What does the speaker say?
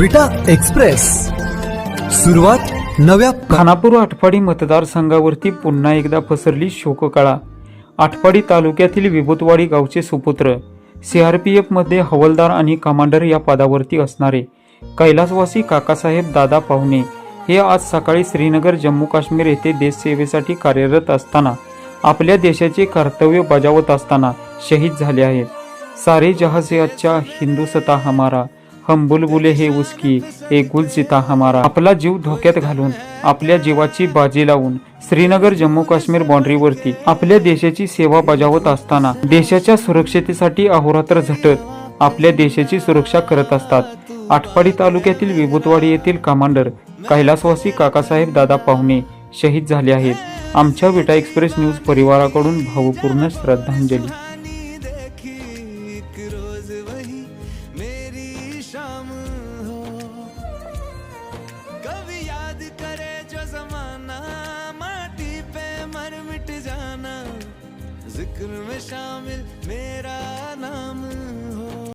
विटा एक्सप्रेस. सुरुवात नव्या खानापूर आटपाडी मतदारसंघावरती पुन्हा एकदा पसरली शोककळा. आटपाडी तालुक्यातील विभूतवाडी गावचे सुपुत्र सीआरपीएफमध्ये हवलदार आणि कमांडर या पदावरती असणारे कैलासवासी काकासाहेब दादा पाहुणे हे आज सकाळी श्रीनगर जम्मू काश्मीर येथे देशसेवेसाठी कार्यरत असताना आपल्या देशाचे कर्तव्य बजावत असताना शहीद झाले आहेत. सारे जहाज से हिंदू हिंदुसता हमारा. हम बुलबुले हे उसकी एक गुलसिता हमारा। आपला जीव धोक्यात घालून आपल्या जीवाची बाजी लावून श्रीनगर जम्मू काश्मीर बाँड्रीवरती आपल्या देशाची सेवा बजावत असताना देशाच्या सुरक्षतेसाठी अहोरात्र झटत आपल्या देशाची सुरक्षा करत असतात. आटपाडी तालुक्यातील विभूतवाडी येथील कमांडर कैलासवासी काकासाहेब दादा पाहुणे शहीद झाले आहेत. आमच्या विटा एक्सप्रेस न्यूज परिवाराकडून भावपूर्ण श्रद्धांजली. जिक्र में शामिल मेरा